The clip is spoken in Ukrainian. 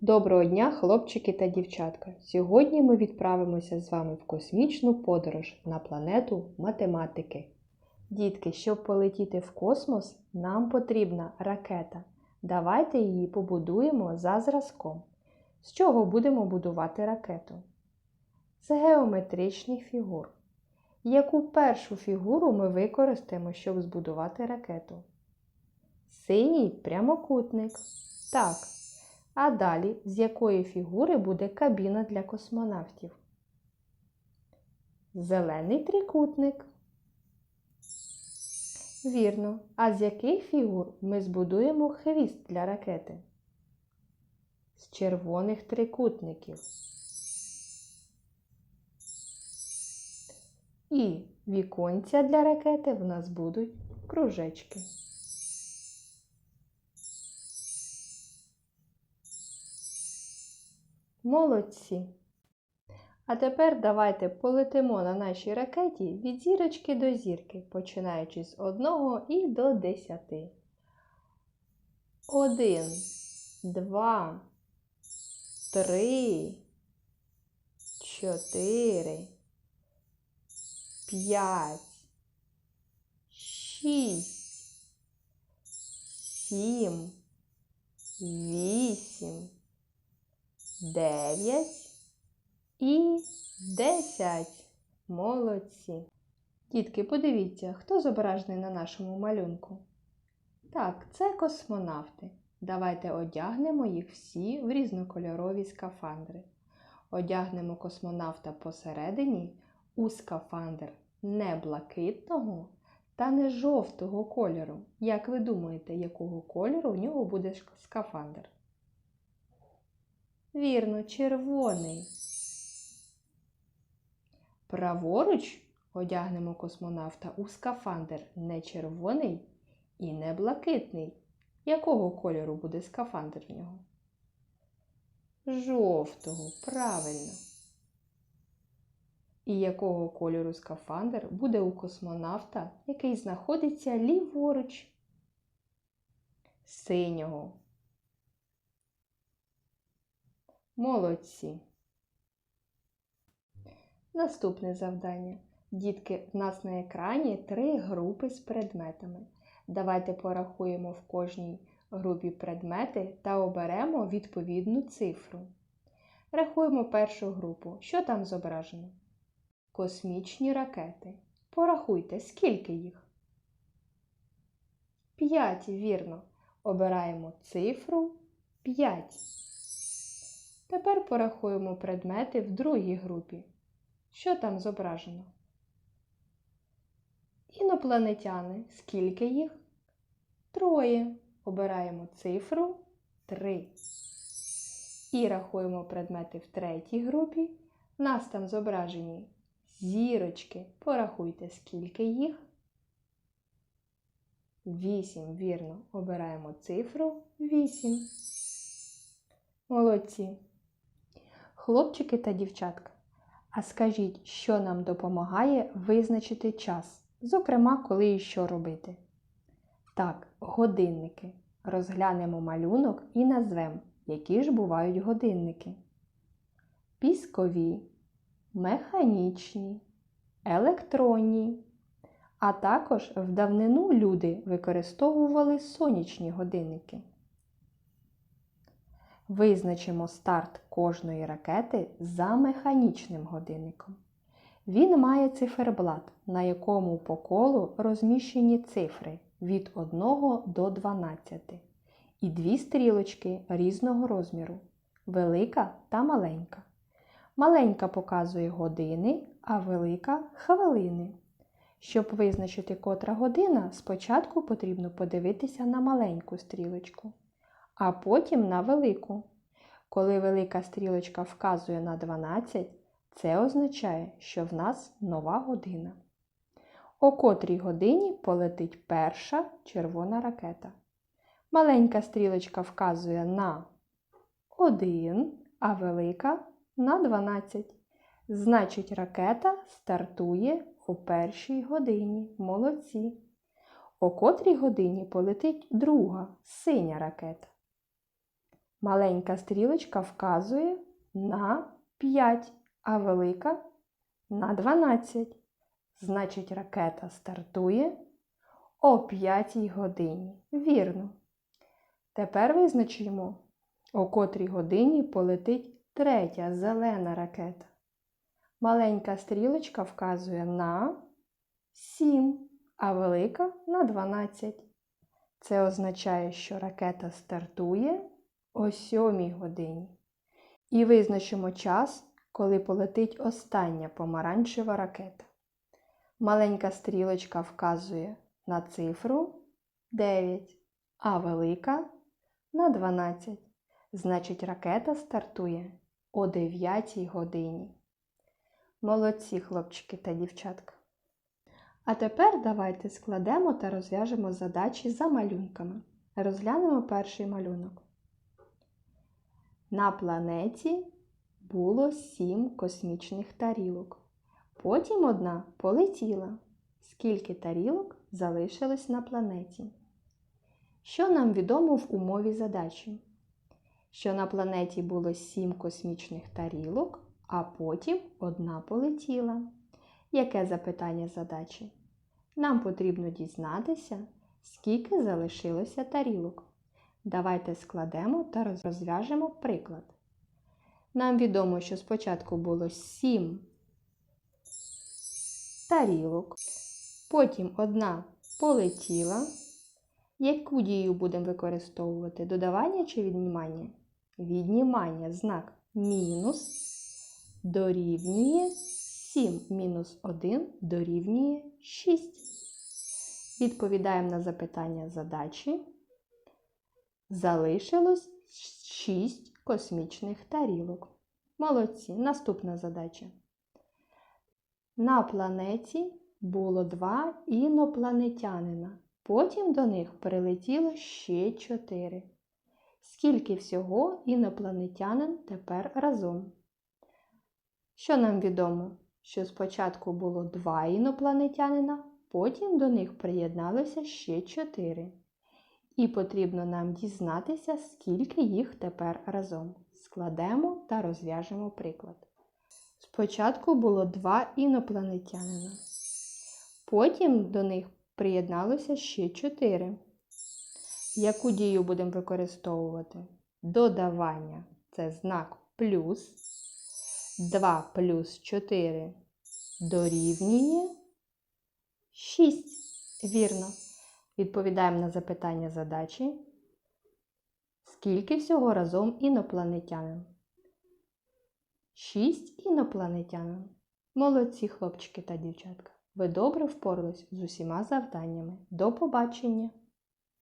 Доброго дня, хлопчики та дівчатка! Сьогодні ми відправимося з вами в космічну подорож на планету математики. Дітки, щоб полетіти в космос, нам потрібна ракета. Давайте її побудуємо за зразком. З чого будемо будувати ракету? З геометричних фігур. Яку першу фігуру ми використаємо, щоб збудувати ракету? Синій прямокутник. Так. А далі з якої фігури буде кабіна для космонавтів? Зелений трикутник. Вірно. А з яких фігур ми збудуємо хвіст для ракети? З червоних трикутників. І віконця для ракети в нас будуть кружечки. Молодці! А тепер давайте полетимо на нашій ракеті від зірочки до зірки, починаючи з 1 і до 10. 1, 2, 3, 4, 5, 6, 7, 8, 9 і 10. Молодці. Дітки, подивіться, хто зображений на нашому малюнку? Так, це космонавти. Давайте одягнемо їх всі в різнокольорові скафандри. Одягнемо космонавта посередині у скафандр не блакитного та не жовтого кольору. Як ви думаєте, якого кольору в нього буде скафандр? Вірно, червоний. Праворуч одягнемо космонавта у скафандр не червоний і не блакитний. Якого кольору буде скафандр в нього? Жовтого, правильно. І якого кольору скафандр буде у космонавта, який знаходиться ліворуч? Синього. Молодці. Наступне завдання. Дітки, в нас на екрані три групи з предметами. Давайте порахуємо в кожній групі предмети та оберемо відповідну цифру. Рахуємо першу групу. Що там зображено? Космічні ракети. Порахуйте, скільки їх? П'ять, вірно. Обираємо цифру 5. Тепер порахуємо предмети в другій групі. Що там зображено? Інопланетяни. Скільки їх? Троє. Обираємо цифру 3. І рахуємо предмети в третій групі. Нас там зображені зірочки. Порахуйте, скільки їх. 8, вірно. Обираємо цифру 8. Молодці. Хлопчики та дівчатка. А скажіть, що нам допомагає визначити час, зокрема, коли і що робити? Так, годинники. Розглянемо малюнок і назвемо, які ж бувають годинники. Піскові, механічні, електронні. А також в давнину люди використовували сонячні годинники. Визначимо старт кожної ракети за механічним годинником. Він має циферблат, на якому по колу розміщені цифри від 1 до 12 і дві стрілочки різного розміру велика та маленька. Маленька показує години, а велика хвилини. Щоб визначити котра година, спочатку потрібно подивитися на маленьку стрілочку а потім на велику. Коли велика стрілочка вказує на 12, це означає, що в нас нова година. О котрій годині полетить перша червона ракета. Маленька стрілочка вказує на 1, а велика на 12. Значить, ракета стартує о першій годині. Молодці. О котрій годині полетить друга синя ракета. Маленька стрілочка вказує на 5, а велика на 12. Значить, ракета стартує о 5 годині. Вірно. Тепер визначимо, о котрій годині полетить третя зелена ракета. Маленька стрілочка вказує на 7, а велика на 12. Це означає, що ракета стартує о 7 годині. І визначимо час, коли полетить остання помаранчева ракета. Маленька стрілочка вказує на цифру 9, а велика на 12. Значить, ракета стартує о 9 годині. Молодці, хлопчики та дівчатка. А тепер давайте складемо та розв'яжемо задачі за малюнками. Розглянемо перший малюнок. На планеті було сім космічних тарілок. Потім одна полетіла. Скільки тарілок залишилось на планеті? Що нам відомо в умові задачі? Що на планеті було сім космічних тарілок, а потім одна полетіла. Яке запитання задачі? Нам потрібно дізнатися, скільки залишилося тарілок. Давайте складемо та розв'яжемо приклад. Нам відомо, що спочатку було 7 тарілок, потім одна полетіла. Яку дію будемо використовувати? Додавання чи віднімання? Віднімання знак мінус дорівнює 7 мінус 1 дорівнює 6. Відповідаємо на запитання задачі. Залишилось 6 космічних тарілок. Молодці. Наступна задача. На планеті було два інопланетянина. Потім до них прилетіло ще 4. Скільки всього інопланетянин тепер разом? Що нам відомо? Що спочатку було два інопланетянина, потім до них приєдналося ще 4. І потрібно нам дізнатися, скільки їх тепер разом. Складемо та розв'яжемо приклад. Спочатку було два інопланетянина. Потім до них приєдналося ще 4. Яку дію будемо використовувати? Додавання це знак плюс. 2 плюс 4 дорівнює 6. Вірно. Відповідаємо на запитання задачі. Скільки всього разом інопланетянин? Шість інопланетянин. Молодці хлопчики та дівчатка. Ви добре впорались з усіма завданнями. До побачення!